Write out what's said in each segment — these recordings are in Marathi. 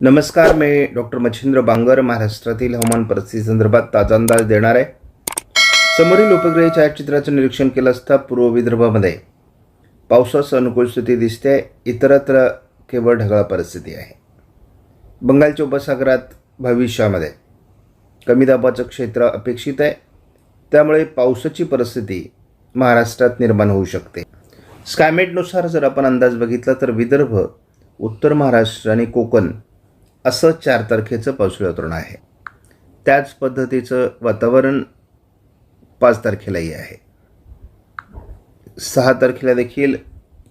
नमस्कार मी डॉक्टर मच्छिंद्र बांगर महाराष्ट्रातील हवामान परिस्थिती संदर्भात ताजा अंदाज देणार आहे. समोरील उपग्रही छायाचित्राचं निरीक्षण केलं असता पूर्व विदर्भामध्ये पावसास अनुकूल स्थिती दिसते इतरत्र केवळ ढगाळ परिस्थिती आहे. बंगालच्या उपसागरात भविष्यामध्ये कमी दाबाचं क्षेत्र अपेक्षित आहे. त्यामुळे पावसाची परिस्थिती महाराष्ट्रात निर्माण होऊ शकते. स्कायमेटनुसार जर आपण अंदाज बघितला तर विदर्भ उत्तर महाराष्ट्र आणि कोकण असं चार तारखेचं पावसाळी आहे. त्याच पद्धतीचं वातावरण पाच तारखेलाही आहे. सहा तारखेला देखील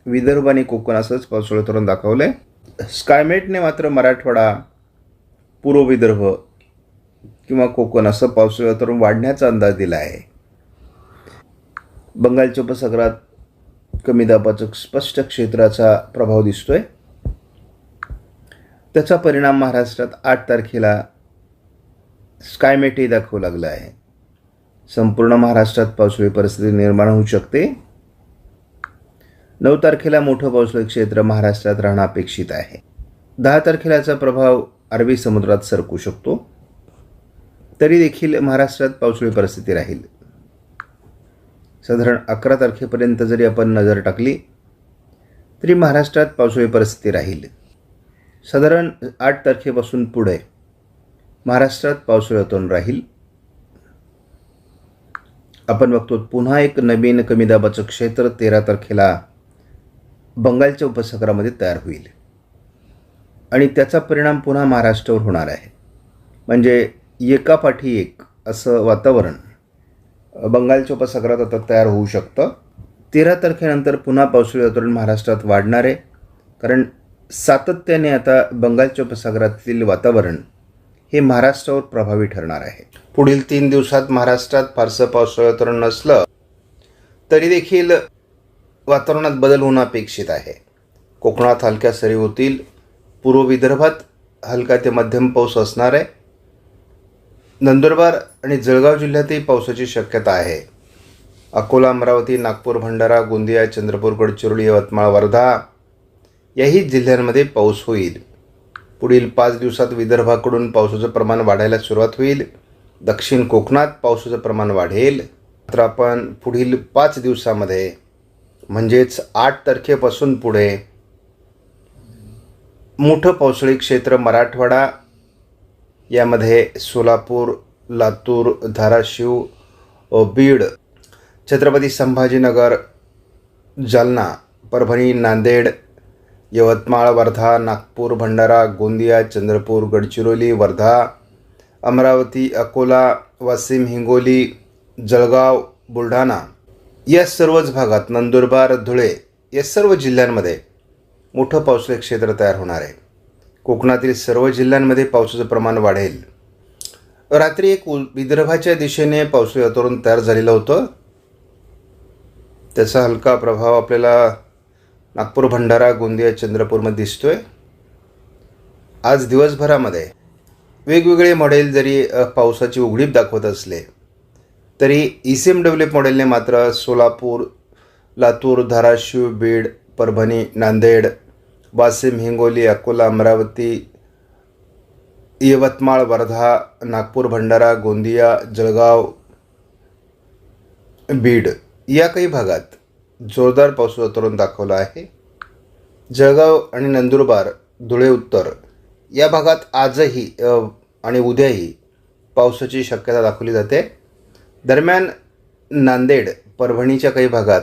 विदर्भ आणि कोकण असंच पावसाळी वातावरण दाखवलं आहे स्कायमेटने मात्र मराठवाडा पूर्व विदर्भ किंवा कोकण असं पावसाळी वातावरण वाढण्याचा अंदाज दिला आहे. बंगालच्या उपसागरात कमी दाबाचं स्पष्ट क्षेत्राचा प्रभाव दिसतो आहे त्याचा परिणाम महाराष्ट्रात आठ तारखेला स्कायमेटही दाखवू लागला आहे. संपूर्ण महाराष्ट्रात पावसाळी परिस्थिती निर्माण होऊ शकते. नऊ तारखेला मोठं पावसाळी क्षेत्र महाराष्ट्रात राहणं अपेक्षित आहे. दहा तारखेलाचा प्रभाव अरबी समुद्रात सरकू शकतो. तरी देखील महाराष्ट्रात पावसाळी परिस्थिती राहील. साधारण अकरा तारखेपर्यंत जरी आपण नजर टाकली तरी महाराष्ट्रात पावसाळी परिस्थिती राहील. साधारण आठ तारखेपासून पुढे महाराष्ट्रात पावसाळी वातावरण राहील. आपण बघतो पुन्हा एक नवीन कमी दाबाचं क्षेत्र तेरा तारखेला बंगालच्या उपसागरामध्ये तयार होईल. आणि त्याचा परिणाम पुन्हा महाराष्ट्रावर होणार आहे. म्हणजे एकापाठी एक असं वातावरण बंगालच्या उपसागरात आता तयार होऊ शकतं. तेरा तारखेनंतर पुन्हा पावसाळी वातावरण महाराष्ट्रात वाढणार आहे. कारण सातत्याने आता बंगालच्या उपसागरातील वातावरण हे महाराष्ट्रावर प्रभावी ठरणार आहे. पुढील तीन दिवसात महाराष्ट्रात फारसं पावसाळी वातावरण नसलं तरी देखील वातावरणात बदल होणं अपेक्षित आहे. कोकणात हलक्या सरी होतील पूर्व विदर्भात हलका ते मध्यम पाऊस असणार आहे. नंदुरबार आणि जळगाव जिल्ह्यातही पावसाची शक्यता आहे. अकोला अमरावती नागपूर भंडारा गोंदिया चंद्रपूर गडचिरोली यवतमाळ वर्धा याही जिल्ह्यांमध्ये पाऊस होईल. पुढील पाच दिवसात विदर्भाकडून पावसाचं प्रमाण वाढायला सुरुवात होईल. दक्षिण कोकणात पावसाचं प्रमाण वाढेल. मात्र आपण पुढील पाच दिवसामध्ये म्हणजेच आठ तारखेपासून पुढे मोठं पावसाळी क्षेत्र मराठवाडा यामध्ये सोलापूर लातूर धाराशिव बीड छत्रपती संभाजीनगर जालना परभणी नांदेड यवतमाळ वर्धा नागपूर भंडारा गोंदिया चंद्रपूर गडचिरोली वर्धा अमरावती अकोला वाशिम हिंगोली जळगाव बुलढाणा या सर्वच भागात नंदुरबार धुळे या सर्व जिल्ह्यांमध्ये मोठं पावसाळी क्षेत्र तयार होणार आहे. कोकणातील सर्व जिल्ह्यांमध्ये पावसाचं प्रमाण वाढेल. रात्री एक उल विदर्भाच्या दिशेने पावसाळी वातावरण तयार झालेलं होतं. त्याचा हलका प्रभाव आपल्याला नागपूर भंडारा गोंदिया चंद्रपूरमध्ये दिसतोय. आज दिवसभरामध्ये वेगवेगळे मॉडेल जरी पावसाची उघडीप दाखवत असले तरी ई सी एम डब्ल्यू मॉडेलने मात्र सोलापूर लातूर धाराशिव बीड परभणी नांदेड वाशिम हिंगोली अकोला अमरावती यवतमाळ वर्धा नागपूर भंडारा गोंदिया जळगाव बीड या काही भागात जोरदार पाऊस वातावरण दाखवलं आहे. जळगाव आणि नंदुरबार धुळे उत्तर या भागात आजही आणि उद्याही पावसाची शक्यता दाखवली जाते. दरम्यान नांदेड परभणीच्या काही भागात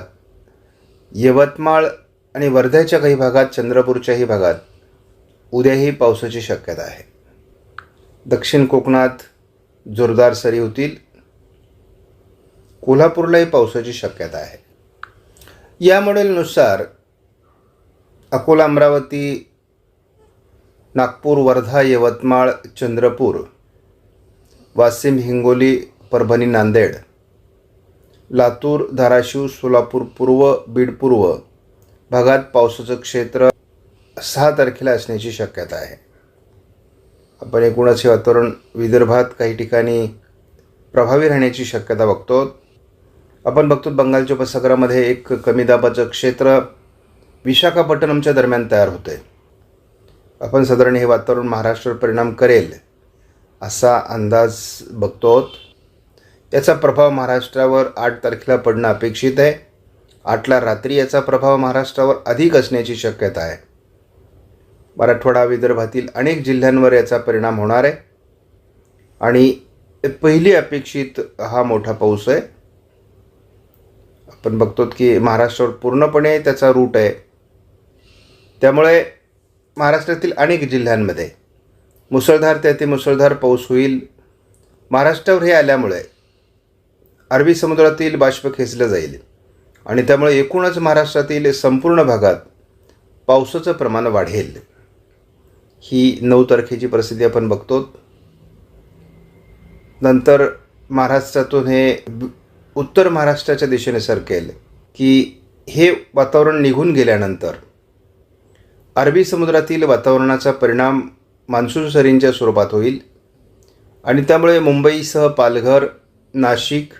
यवतमाळ आणि वर्ध्याच्या काही भागात चंद्रपूरच्याही भागात उद्याही पावसाची शक्यता आहे. दक्षिण कोकणात जोरदार सरी होतील. कोल्हापूरलाही पावसाची शक्यता आहे. या मॉडेलनुसार अकोला अमरावती नागपूर वर्धा यवतमाळ चंद्रपूर वाशिम हिंगोली परभणी नांदेड लातूर धाराशिव सोलापूर पूर्व बीड पूर्व भागात पावसाचं क्षेत्र सहा तारखेला असण्याची शक्यता आहे. आपण एकूणच हे वातावरण विदर्भात काही ठिकाणी प्रभावी राहण्याची शक्यता बघतो आपण बघतो बंगालच्या उपसागरामध्ये एक कमी दाबाचं क्षेत्र विशाखापट्टणमच्या दरम्यान तयार होतं आहे आपण साधारण हे वातावरण महाराष्ट्रावर परिणाम करेल असा अंदाज बघतो आहोत याचा प्रभाव महाराष्ट्रावर आठ तारखेला पडणं अपेक्षित आहे. आठला रात्री याचा प्रभाव महाराष्ट्रावर अधिक असण्याची शक्यता आहे. मराठवाडा विदर्भातील अनेक जिल्ह्यांवर याचा परिणाम होणार आहे. आणि पहिली अपेक्षित हा मोठा पाऊस आहे. आपण बघतो की महाराष्ट्रावर पूर्णपणे त्याचा रूट आहे. त्यामुळे महाराष्ट्रातील अनेक जिल्ह्यांमध्ये मुसळधार ते मुसळधार पाऊस होईल. महाराष्ट्रावर हे आल्यामुळे अरबी समुद्रातील बाष्प खेचलं जाईल आणि त्यामुळे एकूणच महाराष्ट्रातील संपूर्ण भागात पावसाचं प्रमाण वाढेल. ही नऊ तारखेची परिस्थिती आपण बघतो. नंतर महाराष्ट्रातून हे उत्तर महाराष्ट्राच्या दिशेने सरकेल की हे वातावरण निघून गेल्यानंतर अरबी समुद्रातील वातावरणाचा परिणाम मान्सून सरींच्या स्वरूपात होईल आणि त्यामुळे मुंबईसह पालघर नाशिक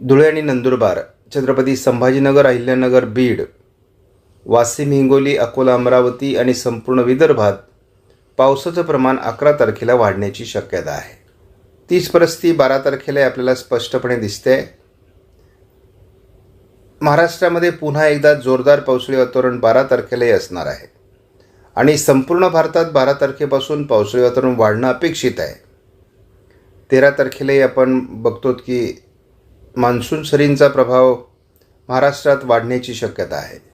धुळे आणि नंदुरबार छत्रपती संभाजीनगर अहिल्यानगर बीड वाशिम हिंगोली अकोला अमरावती आणि संपूर्ण विदर्भात पावसाचं प्रमाण अकरा तारखेला वाढण्याची शक्यता आहे. तीच परिस्थिती बारा तारखेला आपल्याला स्पष्टपणे दिसते. महाराष्ट्रामध्ये पुन्हा एकदा जोरदार पावसाळी वातावरण बारा तारखेलाही असणार आहे. आणि संपूर्ण भारतात बारा तारखेपासून पावसाळी वातावरण वाढणं अपेक्षित आहे. तेरा तारखेलाही आपण बघतो की मान्सून सरींचा प्रभाव महाराष्ट्रात वाढण्याची शक्यता आहे.